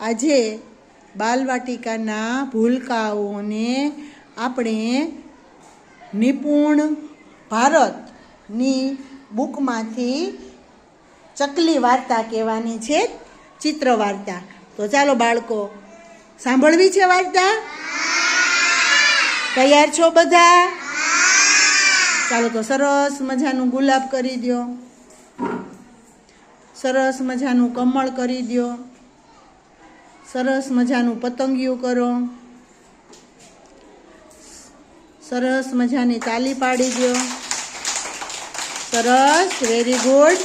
આજે બાલવાટિકાના ભૂલકાઓને આપણે નિપુણ ભારતની બુકમાંથી ચકલી વાર્તા કહેવાની છે, ચિત્ર વાર્તા. તો ચાલો બાળકો, સાંભળવી છે વાર્તા? તૈયાર છો બધા? ચાલો તો સરસ મજાનું ગુલાબ કરી દ્યો. સરસ મજાનું કમળ કરી દ્યો. સરસ મજાનું પતંગિયું કરો. સરસ મજાની તાલી પાડી દો સરસ વેરી ગુડ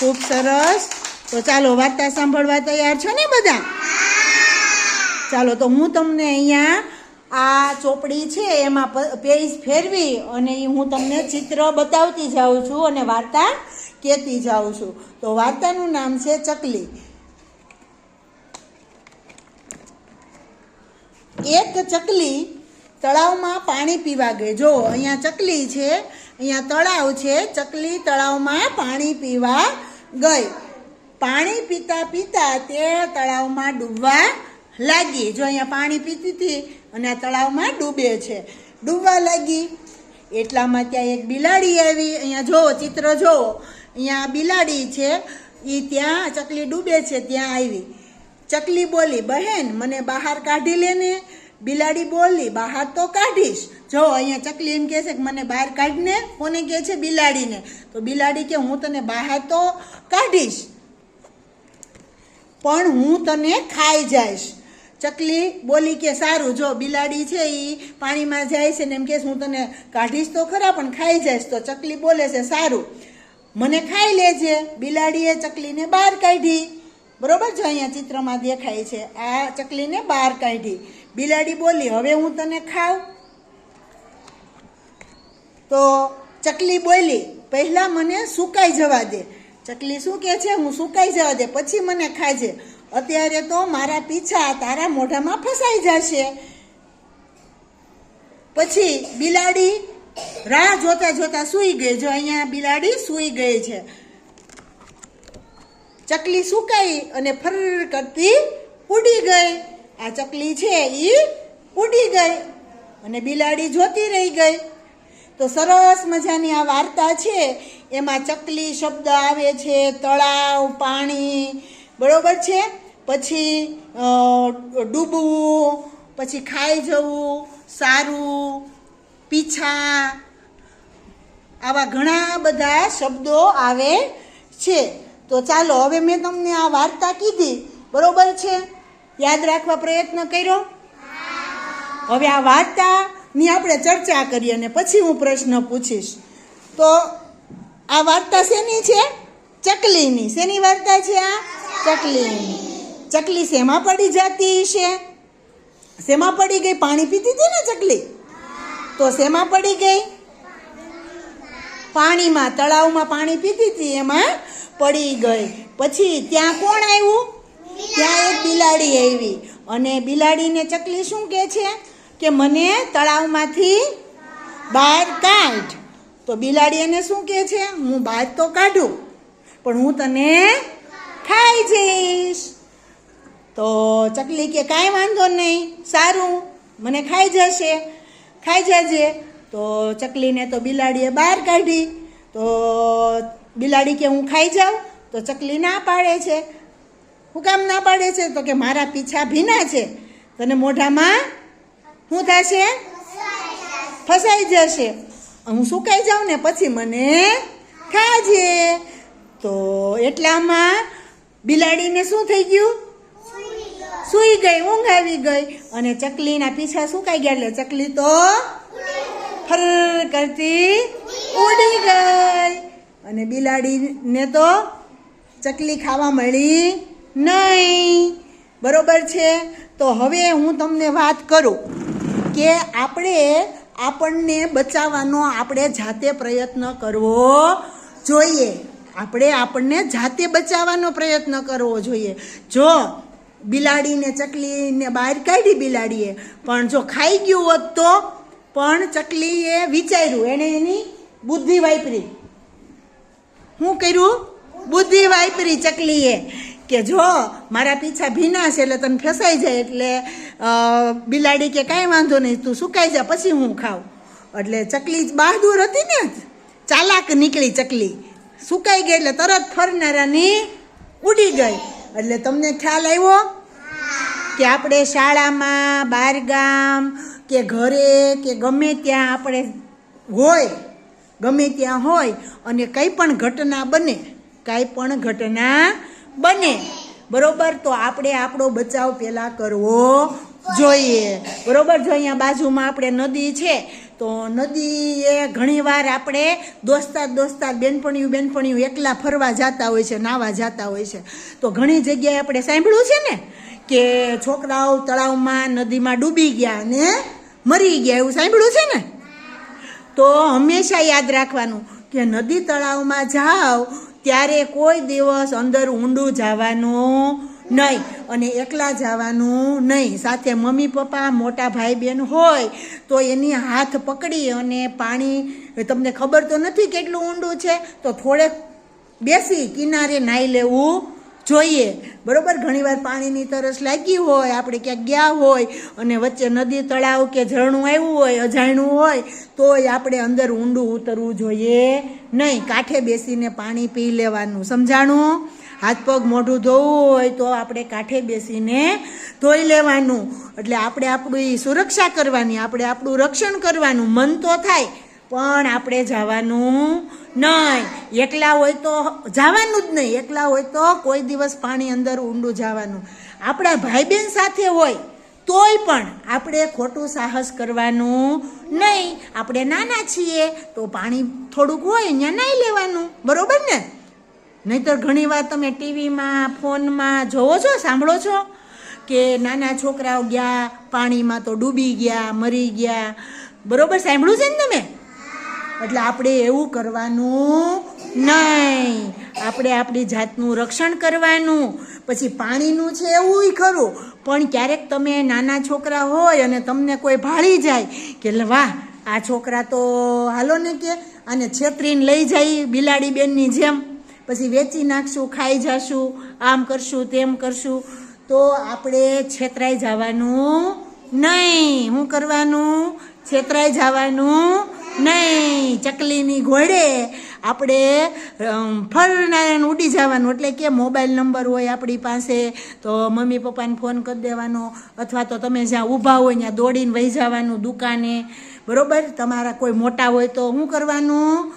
ખૂબ સરસ. તો ચાલો વાર્તા સાંભળવા તૈયાર છો ને બધા? ચાલો, તો હું તમને અહીંયા આ ચોપડી છે એમાં પેજ ફેરવી અને એ હું તમને ચિત્ર બતાવતી જાઉં છું અને વાર્તા કહેતી જાઉં છું. તો વાર્તાનું નામ છે ચકલી. એક ચકલી તળાવમાં પાણી પીવા ગઈ. જો, અહીંયા ચકલી છે, અહીંયા તળાવ છે, ચકલી તળાવમાં પાણી પીવા ગઈ. પાણી પીતા પીતા તે તળાવમાં ડૂબવા લાગી. જો, અહીંયા પાણી પીતી હતી અને આ તળાવમાં ડૂબે છે. ડૂબવા લાગી. એટલામાં ત્યાં એક બિલાડી આવી. અહીંયા જો, ચિત્ર જો. અહીંયા બિલાડી છે એ ત્યાં ચકલી ડૂબે છે, ત્યાં આવી. ચકલી બોલી, બહેન, મને બહાર કાઢી લે ને. બિલાડી બોલી, બહાર તો કાઢીશ. જો અહીંયા ચકલી એમ કહે છે કે મને બહાર કાઢને કોને કહે છે? બિલાડીને. તો બિલાડી કે, હું તને બહાર તો કાઢીશ, પણ હું તને ખાઈ જઈશ. ચકલી બોલી કે, સારું, જો બિલાડી છે એ પાણીમાં જાય છે ને એમ કે હું તને કાઢીશ તો ખરા, પણ ખાઈ જઈશ. તો ચકલી બોલે છે, સારું, મને ખાઈ લેજે. બિલાડીએ ચકલીને બહાર કાઢી. બરોબર? જો અહીંયા ચિત્રમાં દેખાય છે, આ ચકલીને બહાર કાઢી. બિલાડી બોલી, હવે હું તને ખાઉં? તો ચકલી બોલી, પહેલાં મને સુકાઈ જવા દે. ચકલી શું કહે છે? હું સુકાઈ જવા દે, પછી મને ખાજે. અત્યારે તો મારા પીછા તારા મોઢામાં ફસાઈ જશે. પછી બિલાડી રાહ જોતા જોતા સૂઈ ગઈ. જો અહીંયા બિલાડી સૂઈ ગઈ છે. ચકલી સુકાઈ અને ફર કરતી ઉડી ગઈ. આ ચકલી છે એ ઉડી ગઈ અને બિલાડી જોતી રહી ગઈ. તો સરસ મજાની આ વાર્તા છે. એમાં ચકલી શબ્દ આવે છે, તળાવ, પાણી, બરોબર છે? પછી ડૂબવું, પછી ખાઈ જવું, સારું, પીછા, આવા ઘણા બધા શબ્દો આવે છે. તો ચાલો, હવે મેં તમને આ વાર્તા કીધી. બરોબર છે? યાદ રાખવા પ્રયત્ન કર્યો? હવે આ વાર્તાની આપણે ચર્ચા કરીએ અને પછી હું પ્રશ્ન પૂછીશ. તો આ વાર્તા શેની છે? ચકલીની. શેની વાર્તા છે આ? ચકલીની. ચકલી શેમાં પડી જતી છે શેમાં પડી ગઈ? પાણી પીતી હતી ને ચકલી? તો શેમાં પડી ગઈ? પાણીમાં, તળાવમાં પાણી પીતી હતી એમાં પડી ગઈ. પછી ત્યાં કોણ આવ્યું? ત્યાં એક બિલાડી આવી. અને બિલાડીને ચકલી શું કહે છે? કે મને તળાવમાંથી બહાર કાઢ. તો બિલાડી એને શું કહે છે? હું બહાર તો કાઢું પણ હું તને ખાઈ જઈશ. તો ચકલી કે કાંઈ વાંધો નહીં સારું મને ખાઈ જશે ખાઈ જજે. તો ચકલીને તો બિલાડીએ બહાર કાઢી. તો બિલાડી કે હું ખાઈ જાઉં, તો ચકલી ના પાડે છે. હું કામ ના પાડે છે? તો કે મારા પીછા ભીના છે. તને મોઢામાં શું થશે? ફસાઈ જશે. હું સુકાઈ જાઉં ને? પછી મને ખાજે. તો એટલામાં બિલાડીને શું થઈ ગયું? સૂઈ ગઈ, ઊંઘ આવી ગઈ. અને ચકલીના પીછા સુકાઈ ગયા? એટલે ચકલી તો ફર કરતી ઉડી ગઈ. અને બિલાડીને તો ચકલી ખાવા મળી નહીં. બરોબર છે? તો હવે હું તમને વાત કરું કે આપણે આપણને બચાવવાનો આપણે જાતે પ્રયત્ન કરવો જોઈએ. આપણે આપણને જાતે બચાવવાનો પ્રયત્ન કરવો જોઈએ. જો બિલાડીને ચકલીને બહાર કાઢી બિલાડીએ, પણ જો ખાઈ ગયું હોત તો પણ ચકલીએ વિચાર્યું. એણે એની બુદ્ધિ વાપરી. શું કર્યું? બુદ્ધિ વાપરી ચકલીએ. કે જો, મારા પીછા ભીના છે એટલે તને ફસાઈ જાય એટલે બિલાડી કે કાંઈ વાંધો નહીં, તું સુકાઈ જા, પછી હું ખાઉં. એટલે ચકલી બહાદુર હતી ને ચાલાક નીકળી ચકલી. સુકાઈ ગઈ એટલે તરત ફરનારાની ઉડી ગઈ. એટલે તમને ખ્યાલ આવ્યો? કે આપણે શાળામાં બહારગામ કે ઘરે, કે ગમે ત્યાં આપણે હોય ગમે ત્યાં હોય અને કંઈ પણ ઘટના બને, કાંઈ પણ ઘટના બને. બરોબર? તો આપણે આપણો બચાવ પહેલાં કરવો જોઈએ. બરોબર? જો અહીંયા બાજુમાં આપણે નદી છે, તો નદીએ ઘણીવાર આપણે દોસ્તાર દોસ્તાર બેનપણીયું બેનપણીયું એકલા ફરવા જતા હોય છે નાવા જતા હોય છે. તો ઘણી જગ્યાએ આપણે સાંભળ્યું છે ને કે છોકરાઓ તળાવમાં નદીમાં ડૂબી ગયા ને મરી ગયા, એવું સાંભળ્યું છે ને? તો હંમેશા યાદ રાખવાનું કે નદી તળાવમાં જાઓ, ત્યારે કોઈ દિવસ અંદર ઊંડું જવાનું નહીં અને એકલા જવાનું નહીં. સાથે મમ્મી પપ્પા, મોટા ભાઈ બહેન હોય, તો એની હાથ પકડી અને પાણી, તમને ખબર તો નથી કેટલું ઊંડું છે, તો થોડેક બેસી કિનારે નાહી લેવું જોઈએ. બરાબર? ઘણીવાર પાણીની તરસ લાગી હોય, આપણે ક્યાંક ગયા હોય અને વચ્ચે નદી તળાવ કે ઝરણું આવ્યું હોય, અજાણ્યું હોય, તોય આપણે અંદર ઊંડું ઉતરવું જોઈએ નહીં. કાંઠે બેસીને પાણી પી લેવાનું. સમજાણું? હાથ પગ મોઢું ધોવું હોય તો આપણે કાંઠે બેસીને ધોઈ લેવાનું. એટલે આપણે આપણી સુરક્ષા કરવાની, આપણે આપણું રક્ષણ કરવાનું. મન તો થાય પણ આપણે જવાનું નહીં. એકલા હોય તો જવાનું જ નહીં. એકલા હોય તો કોઈ દિવસ પાણી અંદર ઊંડું જવાનું. આપણા ભાઈ બહેન સાથે હોય તોય પણ આપણે ખોટું સાહસ કરવાનું નહીં. આપણે નાના છીએ તો પાણી થોડુંક હોય ત્યાં નાહી લેવાનું. બરાબર ને? નહીતર ઘણીવાર તમે ટીવીમાં, ફોનમાં જોવો છો, સાંભળો છો કે નાના છોકરાઓ ગયા, પાણીમાં તો ડૂબી ગયા, મરી ગયા. બરોબર? સાંભળ્યું છે ને તમે? એટલે આપણે એવું કરવાનું નહીં. આપણે આપણી જાતનું રક્ષણ કરવાનું. પછી પાણીનું છે એવું ખરું. પણ ક્યારેક તમે નાના છોકરા હોય અને તમને કોઈ ભાળી જાય કે વાહ, આ છોકરા તો હાલો ને કે, અને છેતરીને લઈ જાય બિલાડી બેનની જેમ. પછી વેચી નાખશું, ખાઈ જશું, આમ કરશું, તેમ કરશું. તો આપણે છેતરાઈ જવાનું નહીં. શું કરવાનું? છેતરાઈ જવાનું નહીં, ચકલીની ઘોડે આપણે ફરનારાયણ ઉડી જવાનું. એટલે કે મોબાઈલ નંબર હોય આપણી પાસે, તો મમ્મી પપ્પાને ફોન કરી દેવાનો. અથવા તો તમે જ્યાં ઊભા હોય, ત્યાં દોડીને વહી જવાનું દુકાને. બરાબર? તમારા કોઈ મોટા હોય તો શું કરવાનું?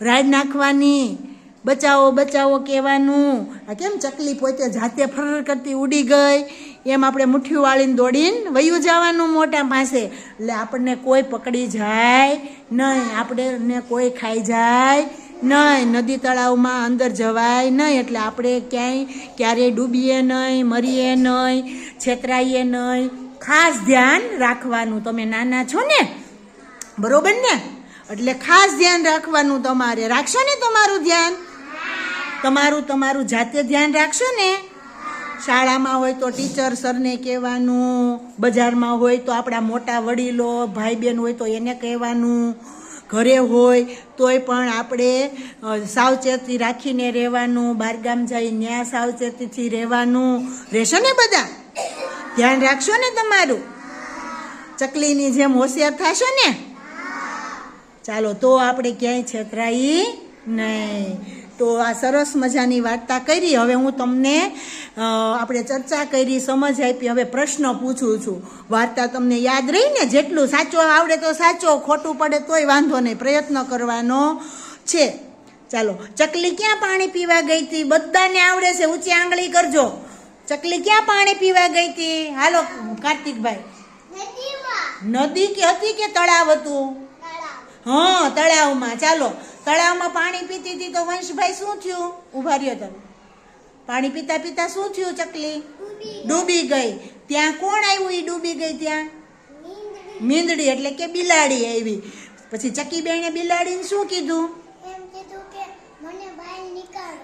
રાડ નાખવાની. બચાવો બચાવો કહેવાનું. આ કેમ ચકલી પોતે જાતે ફરર કરતી ઉડી ગઈ? એમ આપણે મુઠ્ઠી વાળીને દોડીને વયું જવાનું મોટા પાસે. એટલે આપણને કોઈ પકડી જાય નહીં, આપણને કોઈ ખાઈ જાય નહીં, નદી તળાવમાં અંદર જવાય નહીં. એટલે આપણે ક્યાંય ક્યારેય ડૂબીએ નહીં, મરીએ નહીં, છેતરાઈએ નહીં. ખાસ ધ્યાન રાખવાનું. તમે નાના છો ને? બરોબર ને? એટલે ખાસ ધ્યાન રાખવાનું તમારે. રાખશો ને તમારું ધ્યાન? તમારું તમારું જાતે ધ્યાન રાખશો ને? શાળામાં હોય તો ટીચર સરને કહેવાનું, બજારમાં હોય તો આપણા મોટા વડીલો ભાઈ બહેન હોય તો એને કહેવાનું. ઘરે હોય તોય પણ આપણે સાવચેતી રાખીને રહેવાનું બહારગામ જઈ ત્યાં સાવચેતીથી રહેવાનું. રહેશો ને બધા? ધ્યાન રાખશો ને તમારું? ચકલીની જેમ હોશિયાર થશો ને? ચાલો તો આપણે ક્યાંય છેતરાઈ નહીં. તો આ સરસ મજાની વાર્તા કરી. હવે હું તમને આપણે ચર્ચા કરી સમજ આપી. હવે પ્રશ્ન પૂછું છું. વાર્તા તમને યાદ રહી ને જેટલું સાચો આવડે તો સાચો ખોટું પડે તોય વાંધો નહીં. પ્રયત્ન કરવાનો છે. ચાલો. ચકલી ક્યાં પાણી પીવા ગઈ હતી? બધાને આવડે છે. ઊંચી આંગળી કરજો. ચકલી ક્યાં પાણી પીવા ગઈ હતી? હાલો કાર્તિકભાઈ. નદી કે હતી કે તળાવ હતું? હા તળાવમાં. ચાલો. તળાવમાં પાણી પીતી હતી તો વંશભાઈ શું થયું? ઊભા રહ્યો તમે. પાણી પીતા પીતા શું થયું ચકલી? ડૂબી ગઈ. ત્યાં કોણ આવ્યું એ ડૂબી ગઈ ત્યાં? મીંદડી. એટલે કે બિલાડી આવી. પછી ચકી બેને બિલાડીને શું કીધું?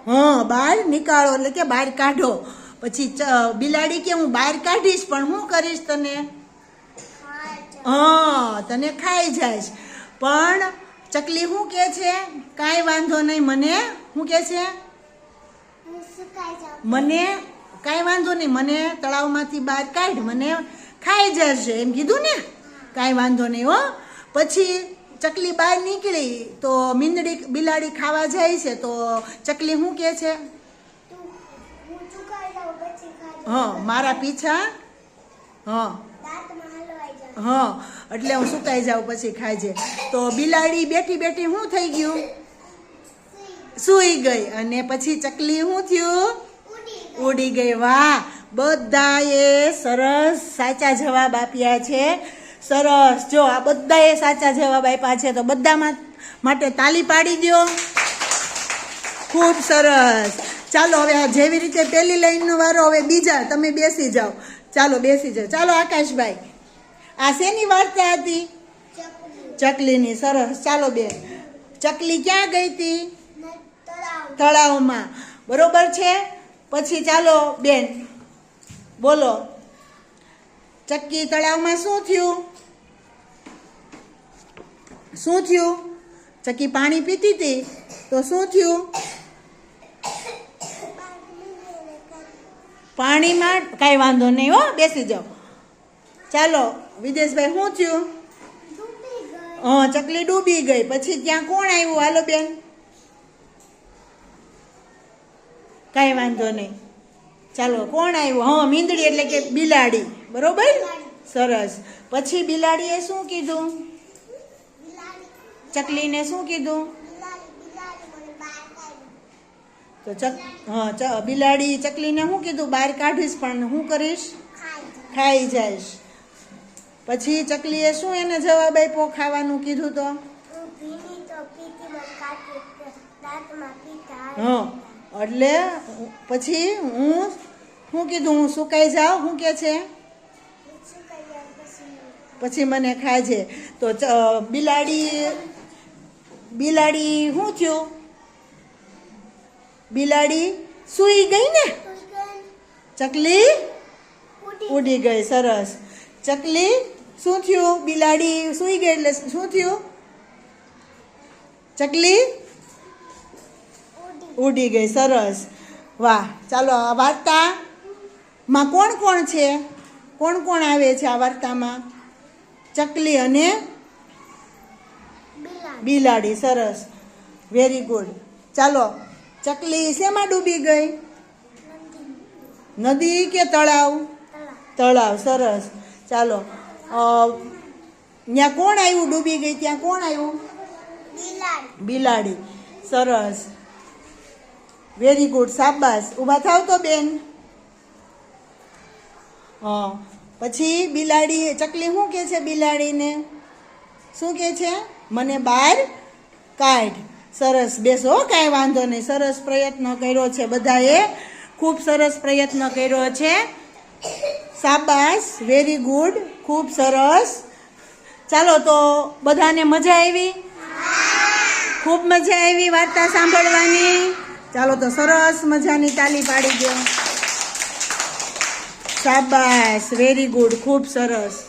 હા બહાર નીકાળો એટલે કે બહાર કાઢો. પછી બિલાડી કે હું બહાર કાઢીશ પણ હું કરીશ તને? હા તને ખાઈ જાઈશ. પણ ચકલી શું કે છે? કાંઈ વાંધો નહીં મને શું કે છે? મને કાંઈ વાંધો નહીં મને તળાવમાંથી બહાર કાઢ મને ખાઈ જશે. એમ કીધું ને? કાંઈ વાંધો નહીં હો. પછી ચકલી બહાર નીકળી તો મીંદડી બિલાડી ખાવા જાય છે તો ચકલી શું કહે છે? હું મારા પીછા? હા. હા, એટલે હું સુકાઈ જાઉં પછી ખાજે તો બિલાડી બેઠી બેઠી શું થઈ ગયું? સૂઈ ગઈ. અને પછી ચકલી શું થયું? ઉડી ગઈ. વાહ, બધાએ સરસ સાચા જવાબ આપ્યા છે. સરસ. જો, આ બધાએ સાચા જવાબ આપ્યા છે, તો બધામાં માટે તાલી પાડી દો ખૂબ સરસ. ચાલો, હવે આ જેવી રીતે પહેલી લાઈનનો વારો, હવે બીજા, તમે બેસી જાઓ. ચાલો, બેસી જાઓ. ચાલો, આકાશભાઈ. આ શેની વાર્તા હતી? ચકલીની. સરસ. ચાલો બેન. ચકલી ક્યાં ગઈ હતી? તળાવમાં. બરોબર છે? પછી ચાલો બેન બોલો. ચક્કી તળાવમાં શું થયું? શું થયું? ચક્કી પાણી પીતી હતી? તો શું થયું? પાણીમાં કાંઈ વાંધો નહીં હો બેસી જાઓ. ચાલો વિદેશભાઈ શું થયું? હા ચકલી ડૂબી ગઈ. પછી ત્યાં કોણ આવ્યું? હાલો બેન. કાંઈ વાંધો નહીં. ચાલો કોણ આવ્યું? હા મીંદડી એટલે કે બિલાડી. બરોબર? સરસ. પછી બિલાડીએ શું કીધું? ચકલીને શું કીધું? તો ચક હા ચ- બિલાડી ચકલીને શું કીધું? બહાર કાઢીશ પણ હું કરીશ? ખાઈ જઈશ. પછી ચકલીએ શું એને જવાબ આપ્યો ખાવાનું કીધું તો? હું, એટલે પછી હું શું કીધું? હું સુકાઈ જાઉં? શું કે છે? પછી મને ખાજે તો બિલાડી બિલાડી શું થયું? બિલાડી સૂઈ ગઈ ને? ચકલી? ઉડી ગઈ, સરસ. ચકલી શું થયું? બિલાડી સૂઈ ગઈ એટલે શું થયું? ચકલી? ઉડી. ગઈ સરસ. વાહ ચાલો આ વાર્તામાં કોણ કોણ છે? કોણ કોણ આવે છે આ વાર્તામાં? ચકલી અને બિલાડી. સરસ. વેરી ગુડ ચાલો ચકલી શેમાં ડૂબી ગઈ? નદી. કે તળાવ. તળાવ સરસ. ચાલો ત્યાં કોણ આવ્યું ડૂબી ગઈ? ત્યાં કોણ આવ્યું? બિલાડી. બિલાડી. સરસ. વેરી ગુડ સાબાસ ઊભા થાવ તો બેન. હા પછી બિલાડી ચકલી શું કે છે બિલાડીને? શું કે છે? મને બહાર કાઢ. સરસ. બેસો કાંઈ વાંધો નહીં. સરસ પ્રયત્ન કર્યો છે બધાએ. ખૂબ સરસ પ્રયત્ન કર્યો છે. શાબાશ વેરી ગુડ ખૂબ સરસ. ચાલો તો બધાને મજા આવી? ખૂબ મજા આવી વાર્તા સાંભળવાની. ચાલો તો સરસ મજાની તાલી પાડી દો. શાબાશ વેરી ગુડ ખૂબ સરસ.